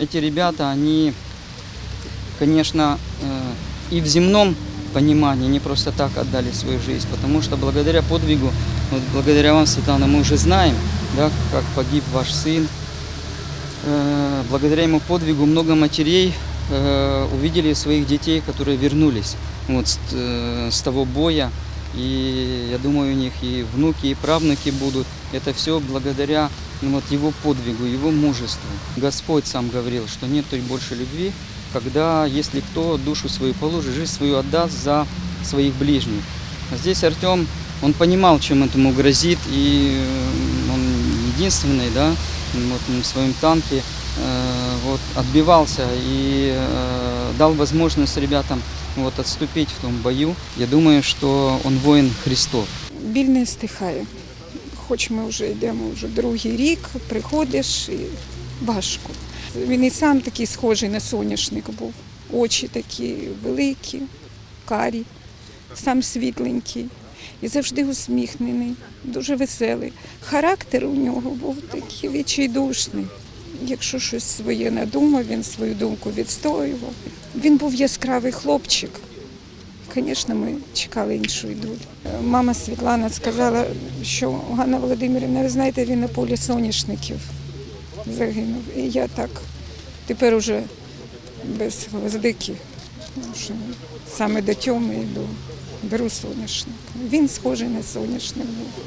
эти ребята, они, конечно, э, и в земном понимании не просто так отдали свою жизнь, потому что благодаря подвигу, вот благодаря вам, Светлана, мы уже знаем, да, как погиб ваш сын. Э, Благодаря ему подвигу много матерей э, увидели своих детей, которые вернулись вот, с, с того боя. И я думаю, у них и внуки, и правнуки будут. Это все благодаря ну, вот, его подвигу, его мужеству. Господь сам говорил, что нет той больше любви, когда, если кто душу свою положит, жизнь свою отдаст за своих ближних. А здесь Артем, он понимал, чем этому грозит, и э, он единственный, да, вот на своем танке э, вот, отбивался и э, дал возможность ребятам вот, отступить в том бою. Я думаю, что он воин Христов. біль не стихає. Хоч ми вже йдемо вже другий рік, приходиш і важко. Він і сам такий схожий на соняшник був. Очі такі великі, карі, сам світленький і завжди усміхнений, дуже веселий. Характер у нього був такий відчайдушний. Якщо щось своє надумав, він свою думку відстоював. Він був яскравий хлопчик. Звісно, ми чекали іншої долі. Мама Світлана сказала, що Ганна Володимирівна, ви знаєте, він на полі соняшників загинув. І я так тепер уже без гвоздики, що саме до тьоми йду, беру соняшник. Він схожий на соняшник був.